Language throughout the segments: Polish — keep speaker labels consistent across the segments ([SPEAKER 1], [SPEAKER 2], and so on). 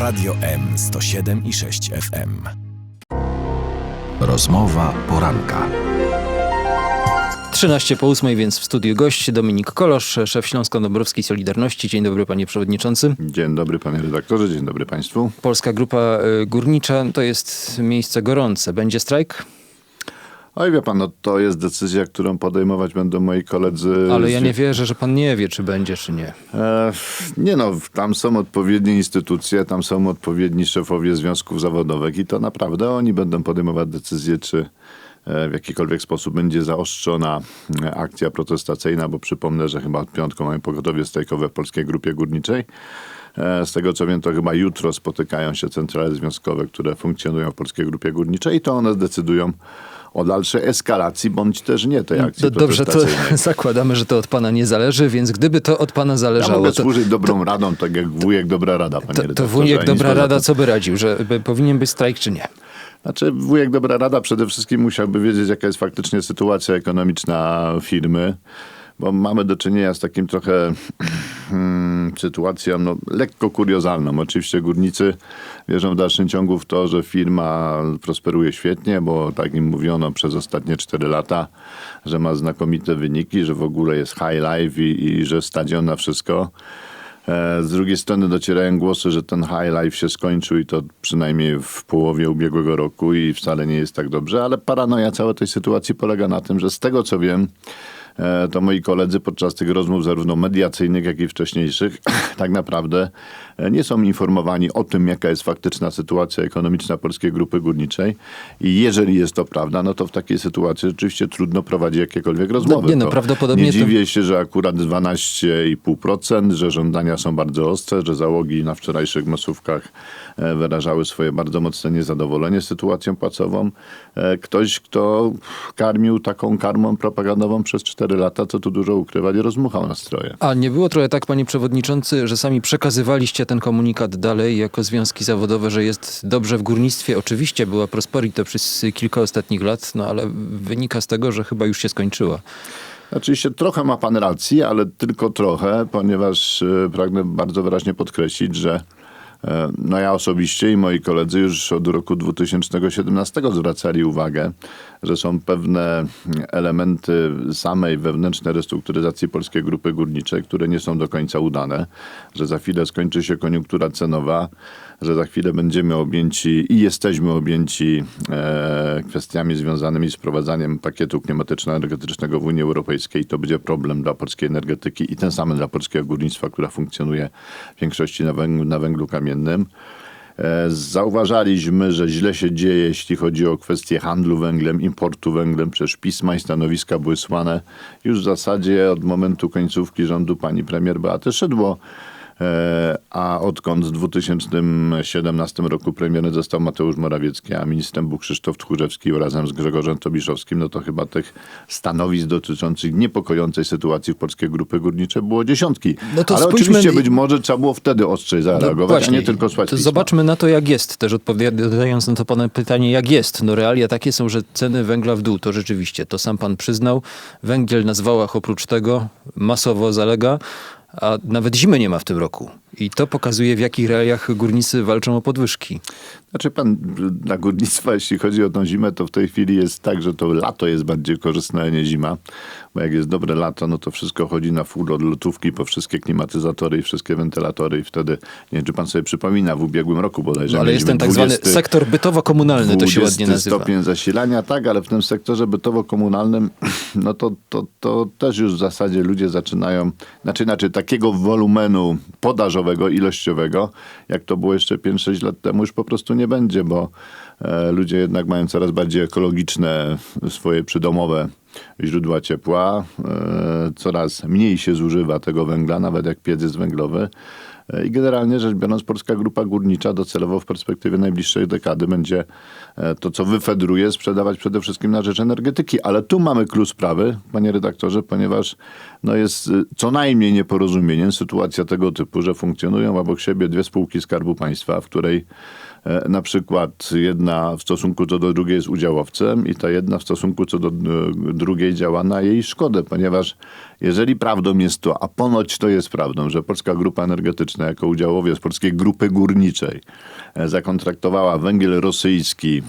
[SPEAKER 1] Radio M 107 i 6 FM.
[SPEAKER 2] Rozmowa poranka.
[SPEAKER 3] 13 po 8, więc w studiu gość Dominik Kolosz, szef Śląsko-Dąbrowskiej Solidarności. Dzień dobry panie przewodniczący.
[SPEAKER 4] Dzień dobry panie redaktorze, dzień dobry państwu.
[SPEAKER 3] Polska Grupa y, Górnicza to jest miejsce gorące. Będzie strajk?
[SPEAKER 4] Oj wie pan, no to jest decyzja, którą podejmować będą moi koledzy.
[SPEAKER 3] Ale ja nie wierzę, że pan nie wie, czy będzie, czy nie.
[SPEAKER 4] E, nie no, tam są odpowiednie instytucje, tam są odpowiedni szefowie związków zawodowych i to naprawdę oni będą podejmować decyzję, czy e, w jakikolwiek sposób będzie zaostrzona e, akcja protestacyjna, bo przypomnę, że chyba od piątku mamy pogotowie strajkowe w Polskiej Grupie Górniczej. E, Z tego co wiem, to chyba jutro spotykają się centrale związkowe, które funkcjonują w Polskiej Grupie Górniczej i to one decydują o dalszej eskalacji, bądź też nie tej akcji
[SPEAKER 3] Do, dobrze, to zakładamy, że to od pana nie zależy, więc gdyby to od pana
[SPEAKER 4] Ja
[SPEAKER 3] zależało,
[SPEAKER 4] mogę
[SPEAKER 3] to,
[SPEAKER 4] służyć dobrą radą, tak jak wujek dobra rada, panie
[SPEAKER 3] to, to wujek dobra rada, co by radził, że by powinien być strajk, czy nie?
[SPEAKER 4] Znaczy, wujek Dobra Rada przede wszystkim musiałby wiedzieć, jaka jest faktycznie sytuacja ekonomiczna firmy, bo mamy do czynienia z takim trochę hmm, sytuacją no, lekko kuriozalną. Oczywiście górnicy wierzą w dalszym ciągu w to, że firma prosperuje świetnie, bo tak im mówiono przez ostatnie 4 lata, że ma znakomite wyniki, że w ogóle jest high life i, i że stadion na wszystko. E, Z drugiej strony docierają głosy, że ten high life się skończył i to przynajmniej w połowie ubiegłego roku i wcale nie jest tak dobrze, ale paranoja całej tej sytuacji polega na tym, że z tego co wiem, to moi koledzy podczas tych rozmów zarówno mediacyjnych, jak i wcześniejszych tak naprawdę e, nie są informowani o tym, jaka jest faktyczna sytuacja ekonomiczna Polskiej Grupy Górniczej i jeżeli jest to prawda, no to w takiej sytuacji rzeczywiście trudno prowadzić jakiekolwiek rozmowy.
[SPEAKER 3] nie no,
[SPEAKER 4] To
[SPEAKER 3] prawdopodobnie
[SPEAKER 4] nie
[SPEAKER 3] to-
[SPEAKER 4] dziwię się, że akurat 12,5%, że żądania są bardzo ostre, że załogi na wczorajszych masówkach e, wyrażały swoje bardzo mocne niezadowolenie sytuacją płacową. E, Ktoś, kto karmił taką karmą propagandową przez 4 lata, co tu dużo ukrywać, rozmuchał nastroje.
[SPEAKER 3] A nie było trochę tak, panie przewodniczący, że sami przekazywaliście ten komunikat dalej jako związki zawodowe, że jest dobrze w górnictwie? Oczywiście była prosperity przez kilka ostatnich lat, no ale wynika z tego, że chyba już się skończyła.
[SPEAKER 4] Oczywiście trochę ma pan racji, ale tylko trochę, ponieważ e, pragnę bardzo wyraźnie podkreślić, że no ja osobiście i moi koledzy już od roku 2017 zwracali uwagę, że są pewne elementy samej wewnętrznej restrukturyzacji Polskiej Grupy Górniczej, które nie są do końca udane, że za chwilę skończy się koniunktura cenowa, że za chwilę będziemy objęci i jesteśmy objęci e, kwestiami związanymi z wprowadzaniem pakietu klimatyczno-energetycznego w Unii Europejskiej. To będzie problem dla polskiej energetyki i ten sam dla polskiego górnictwa, która funkcjonuje w większości na węglu, na węglu kamiennym. E, Zauważaliśmy, że źle się dzieje, jeśli chodzi o kwestie handlu węglem, importu węglem. Przecież pisma i stanowiska były słane już w zasadzie od momentu końcówki rządu pani premier Beaty Szydło. E, A odkąd w 2017 roku premierem został Mateusz Morawiecki, a ministrem był Krzysztof Tchórzewski razem z Grzegorzem Tobiszowskim, no to chyba tych stanowisk dotyczących niepokojącej sytuacji w Polskiej Grupy Górniczej było dziesiątki.
[SPEAKER 3] No to
[SPEAKER 4] Ale
[SPEAKER 3] spójrzmy-
[SPEAKER 4] oczywiście być może trzeba było wtedy ostrzej zareagować, a nie tylko pisma.
[SPEAKER 3] zobaczmy na to, jak jest. Też odpowiadając na to pana pytanie, jak jest. No realia takie są, że ceny węgla w dół, to rzeczywiście, to sam pan przyznał. Węgiel na zwałach oprócz tego masowo zalega, a nawet zimy nie ma w tym roku. I to pokazuje, w jakich realiach górnicy walczą o podwyżki.
[SPEAKER 4] Znaczy pan, dla górnictwa, jeśli chodzi o tą zimę, to w tej chwili jest tak, że to lato jest bardziej korzystne, a nie zima. Bo jak jest dobre lato, no to wszystko chodzi na full od lotówki po wszystkie klimatyzatory i wszystkie wentylatory i wtedy, nie wiem, czy pan sobie przypomina, w ubiegłym roku bodajże
[SPEAKER 3] No, ale jest ten tak zwany
[SPEAKER 4] 20
[SPEAKER 3] sektor bytowo-komunalny, to się
[SPEAKER 4] 20
[SPEAKER 3] ładnie nazywa.
[SPEAKER 4] stopień zasilania, tak, ale w tym sektorze bytowo-komunalnym, no to, to, to też już w zasadzie ludzie zaczynają, znaczy, znaczy takiego wolumenu podażowego, ilościowego, jak to było jeszcze 5-6 lat temu, już po prostu nie będzie, bo e, ludzie jednak mają coraz bardziej ekologiczne swoje przydomowe źródła ciepła, e, coraz mniej się zużywa tego węgla, nawet jak piec jest węglowy. E, I generalnie rzecz biorąc, Polska Grupa Górnicza docelowo w perspektywie najbliższej dekady będzie e, to, co wyfedruje, sprzedawać przede wszystkim na rzecz energetyki. Ale tu mamy klucz sprawy, panie redaktorze, ponieważ no jest y, co najmniej nieporozumieniem sytuacja tego typu, że funkcjonują obok siebie dwie spółki Skarbu Państwa, w której e, na przykład jedna w stosunku co do drugiej jest udziałowcem i ta jedna w stosunku co do e, drugiej działa na jej szkodę, ponieważ jeżeli prawdą jest to, a ponoć to jest prawdą, że Polska Grupa Energetyczna jako udziałowiec Polskiej Grupy Górniczej e, zakontraktowała węgiel rosyjski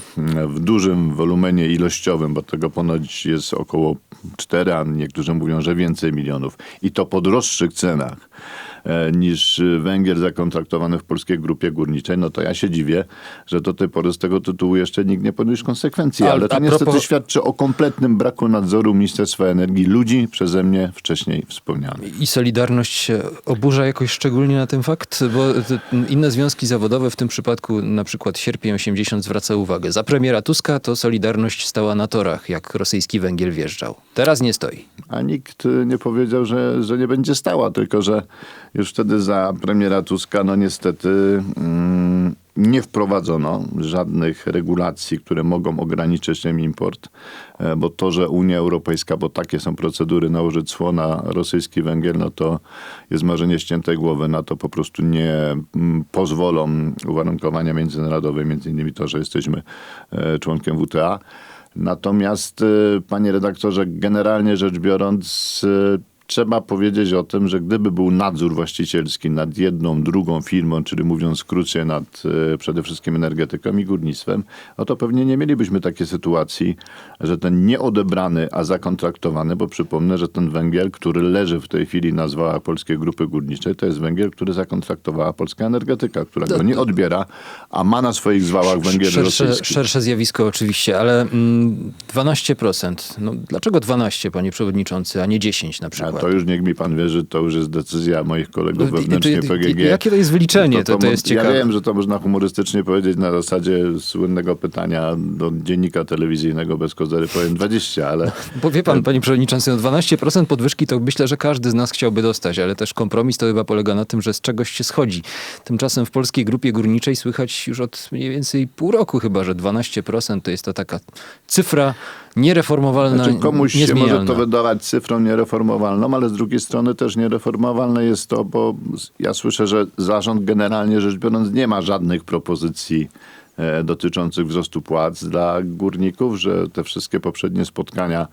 [SPEAKER 4] w dużym wolumenie ilościowym, bo tego ponoć jest około 4, a niektórzy mówią, że więcej milionów i to po droższych cenach e, niż węgiel zakontraktowany w Polskiej Grupie Górniczej, no to ja się dziwię, że do tej pory z tego tytułu jeszcze nikt nie podniósł konsekwencji.
[SPEAKER 3] A-
[SPEAKER 4] Ale to niestety
[SPEAKER 3] propos-
[SPEAKER 4] świadczy o kompletnym braku nadzoru Ministerstwa Energii ludzi przeze mnie wcześniej wspomnianych.
[SPEAKER 3] I Solidarność się oburza jakoś szczególnie na ten fakt, bo te inne związki zawodowe, w tym przypadku na przykład Sierpień 80 zwraca uwagę. Za premiera Tuska to Solidarność stała na torach, jak rosyjski węgiel wjeżdżał. Teraz nie stoi.
[SPEAKER 4] A nikt y, nie powiedział, że, że nie będzie stała, tylko że już wtedy za premiera Tuska, no niestety mm, nie wprowadzono żadnych regulacji, które mogą ograniczyć ten import, e, bo to, że Unia Europejska, bo takie są procedury, nałożyć cło na rosyjski węgiel, no to jest marzenie ściętej głowy, na to po prostu nie mm, pozwolą uwarunkowania międzynarodowe, między innymi to, że jesteśmy e, członkiem WTA. Natomiast, y, panie redaktorze, generalnie rzecz biorąc, trzeba powiedzieć o tym, że gdyby był nadzór właścicielski nad jedną, drugą firmą, czyli mówiąc w skrócie nad y, przede wszystkim energetyką i górnictwem, no to pewnie nie mielibyśmy takiej sytuacji, że ten nieodebrany, a zakontraktowany, bo przypomnę, że ten węgiel, który leży w tej chwili na zwałach Polskiej Grupy Górniczej, to jest węgiel, który zakontraktowała polska energetyka, która go nie odbiera, a ma na swoich zwałach węgiel
[SPEAKER 3] Szersze,
[SPEAKER 4] rosyjski.
[SPEAKER 3] szersze zjawisko oczywiście, ale mm, 12%. No, dlaczego 12, panie przewodniczący, a nie 10 na przykład?
[SPEAKER 4] To już niech mi pan wierzy, to już jest decyzja moich kolegów
[SPEAKER 3] No,
[SPEAKER 4] wewnętrznie
[SPEAKER 3] to- i-
[SPEAKER 4] PGG.
[SPEAKER 3] jakie to jest wyliczenie? To- to
[SPEAKER 4] mo-
[SPEAKER 3] jest
[SPEAKER 4] Ja
[SPEAKER 3] ciekawe.
[SPEAKER 4] wiem, że to można humorystycznie powiedzieć na zasadzie słynnego pytania do dziennika telewizyjnego bez kozery, powiem 20, ale
[SPEAKER 3] Bo wie pan, panie przewodniczący, no 12% podwyżki to myślę, że każdy z nas chciałby dostać, ale też kompromis to chyba polega na tym, że z czegoś się schodzi. Tymczasem w polskiej grupie górniczej słychać już od mniej więcej pół roku chyba, że 12% to jest to taka cyfra niereformowalna,
[SPEAKER 4] Znaczy komuś się może to wydawać cyfrą niereformowalną, ale z drugiej strony też niereformowalne jest to, bo ja słyszę, że zarząd generalnie rzecz biorąc nie ma żadnych propozycji e, dotyczących wzrostu płac dla górników, że te wszystkie poprzednie spotkania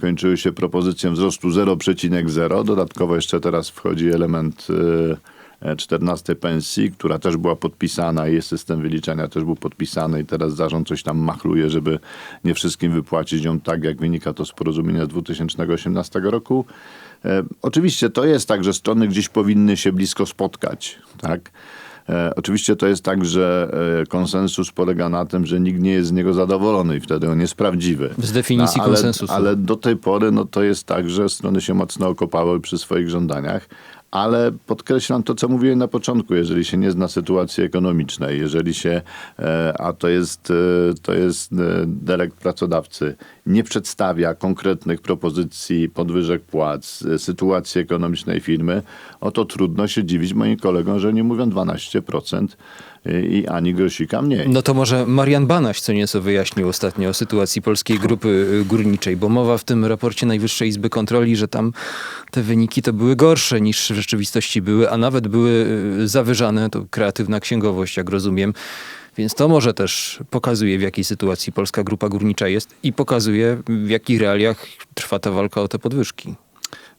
[SPEAKER 4] kończyły się propozycją wzrostu 0,0. Dodatkowo jeszcze teraz wchodzi element e, 14 pensji, która też była podpisana i system wyliczania też był podpisany i teraz zarząd coś tam machluje, żeby nie wszystkim wypłacić ją tak, jak wynika to z porozumienia z 2018 roku. E, oczywiście to jest tak, że strony gdzieś powinny się blisko spotkać, tak? E, oczywiście to jest tak, że e, konsensus polega na tym, że nikt nie jest z niego zadowolony i wtedy on jest prawdziwy.
[SPEAKER 3] Z definicji
[SPEAKER 4] ale,
[SPEAKER 3] konsensusu.
[SPEAKER 4] Ale do tej pory no, to jest tak, że strony się mocno okopały przy swoich żądaniach. Ale podkreślam to, co mówiłem na początku, jeżeli się nie zna sytuacji ekonomicznej, jeżeli się, e, a to jest, e, to jest e, delekt pracodawcy, nie przedstawia konkretnych propozycji podwyżek płac, e, sytuacji ekonomicznej firmy, oto trudno się dziwić moim kolegom, że nie mówią 12% i- i ani grosika mniej.
[SPEAKER 3] No to może Marian Banaś co nieco wyjaśnił ostatnio o sytuacji polskiej grupy y, górniczej, bo mowa w tym raporcie Najwyższej Izby Kontroli, że tam te wyniki to były gorsze niż w rzeczywistości były, a nawet były zawyżane, to kreatywna księgowość, jak rozumiem. Więc to może też pokazuje, w jakiej sytuacji polska grupa górnicza jest i pokazuje, w jakich realiach trwa ta walka o te podwyżki.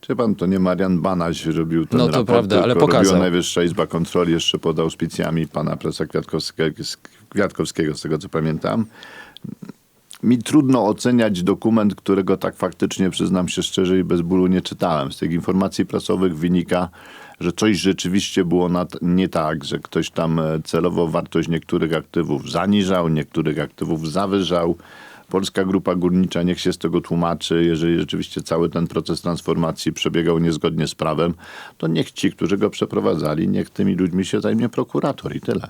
[SPEAKER 4] Czy pan to nie Marian Banaś robił ten
[SPEAKER 3] No to
[SPEAKER 4] raport,
[SPEAKER 3] prawda, ale pokazał.
[SPEAKER 4] robiła Najwyższa Izba Kontroli jeszcze pod auspicjami pana profesora Kwiatkowskiego, Kwiatkowskiego, z tego co pamiętam. Mi trudno oceniać dokument, którego tak faktycznie, przyznam się szczerze i bez bólu nie czytałem. Z tych informacji prasowych wynika, że coś rzeczywiście było nie tak, że ktoś tam e, celowo wartość niektórych aktywów zaniżał, niektórych aktywów zawyżał. Polska Grupa Górnicza niech się z tego tłumaczy. Jeżeli rzeczywiście cały ten proces transformacji przebiegał niezgodnie z prawem, to niech ci, którzy go przeprowadzali, niech tymi ludźmi się zajmie prokurator i tyle.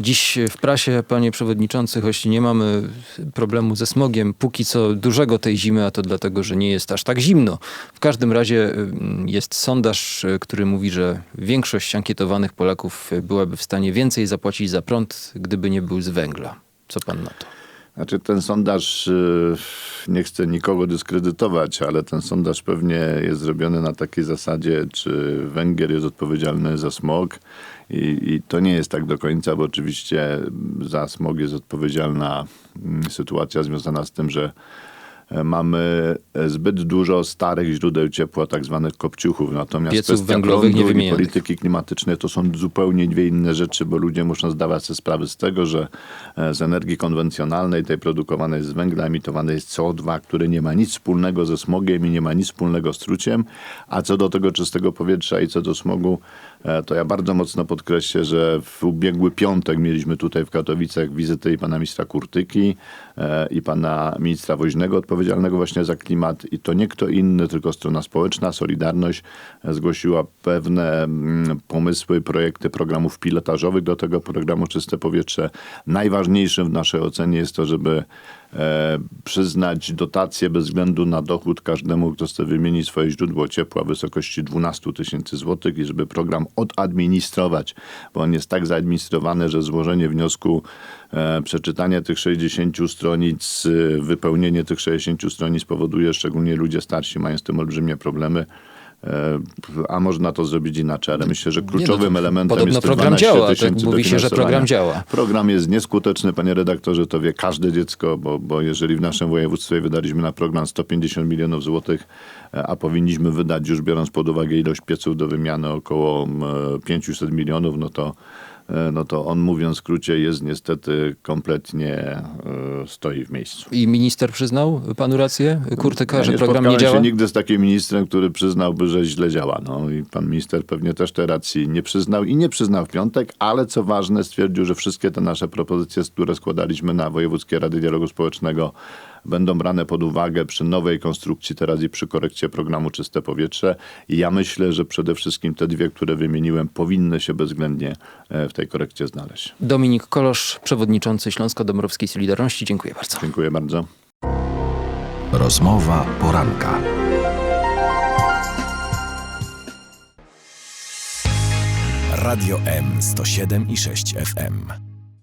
[SPEAKER 3] Dziś w prasie, panie przewodniczący, choć nie mamy problemu ze smogiem, póki co dużego tej zimy, a to dlatego, że nie jest aż tak zimno. W każdym razie ym, jest sondaż, który mówi, że większość ankietowanych Polaków byłaby w stanie więcej zapłacić za prąd, gdyby nie był z węgla. Co pan na to?
[SPEAKER 4] Znaczy ten sondaż, y, nie chcę nikogo dyskredytować, ale ten sondaż pewnie jest zrobiony na takiej zasadzie, czy węgiel jest odpowiedzialny za smog. I, I to nie jest tak do końca, bo oczywiście za smog jest odpowiedzialna mm, sytuacja związana z tym, że mamy e, zbyt dużo starych źródeł ciepła, tak zwanych kopciuchów. Natomiast
[SPEAKER 3] Pieców
[SPEAKER 4] kwestia
[SPEAKER 3] węglowych
[SPEAKER 4] prądu i polityki klimatycznej to są zupełnie dwie inne rzeczy, bo ludzie muszą zdawać sobie sprawę z tego, że e, z energii konwencjonalnej, tej produkowanej z węgla, emitowane jest CO2, które nie ma nic wspólnego ze smogiem i nie ma nic wspólnego z truciem. A co do tego czystego powietrza i co do smogu, e, to ja bardzo mocno podkreślę, że w ubiegły piątek mieliśmy tutaj w Katowicach wizytę i pana ministra Kurtyki e, i pana ministra Woźnego odpowiedzialnego właśnie za klimat i to nie kto inny, tylko strona społeczna, Solidarność e, zgłosiła pewne mm, pomysły, projekty programów pilotażowych do tego programu Czyste Powietrze. Najważniejszym w naszej ocenie jest to, żeby przyznać dotację bez względu na dochód każdemu, kto chce wymienić swoje źródło ciepła w wysokości 12 tysięcy złotych i żeby program odadministrować, bo on jest tak zaadministrowany, że złożenie wniosku, e, przeczytanie tych 60 stronic, e, wypełnienie tych 60 stronic powoduje, szczególnie ludzie starsi mają z tym olbrzymie problemy. E, A można to zrobić inaczej, ale myślę, że kluczowym
[SPEAKER 3] to
[SPEAKER 4] elementem
[SPEAKER 3] podobno
[SPEAKER 4] jest
[SPEAKER 3] program
[SPEAKER 4] 12
[SPEAKER 3] działa, tak mówi się, że program działa.
[SPEAKER 4] Program jest nieskuteczny, panie redaktorze, to wie każde dziecko, bo, bo jeżeli w naszym województwie wydaliśmy na program 150 milionów złotych, e, a powinniśmy wydać, już biorąc pod uwagę ilość pieców do wymiany, około e, 500 milionów, no to, e, no to on, mówiąc w skrócie, jest niestety kompletnie e, stoi w miejscu.
[SPEAKER 3] I minister przyznał panu rację, Kurtyka,
[SPEAKER 4] Ja
[SPEAKER 3] że
[SPEAKER 4] nie
[SPEAKER 3] program nie działa?
[SPEAKER 4] się nigdy z takim ministrem, który przyznałby, że źle działa. No i pan minister pewnie też tej racji nie przyznał i nie przyznał w piątek, ale co ważne stwierdził, że wszystkie te nasze propozycje, które składaliśmy na Wojewódzkie Rady Dialogu Społecznego będą brane pod uwagę przy nowej konstrukcji teraz i przy korekcie programu Czyste Powietrze. I ja myślę, że przede wszystkim te dwie, które wymieniłem, powinny się bezwzględnie e, w tej korekcie znaleźć.
[SPEAKER 3] Dominik Kolosz, przewodniczący Śląsko-Dąbrowskiej Solidarności. Dziękuję bardzo.
[SPEAKER 4] Dziękuję bardzo.
[SPEAKER 1] Rozmowa poranka. Radio M 107 i 6 FM.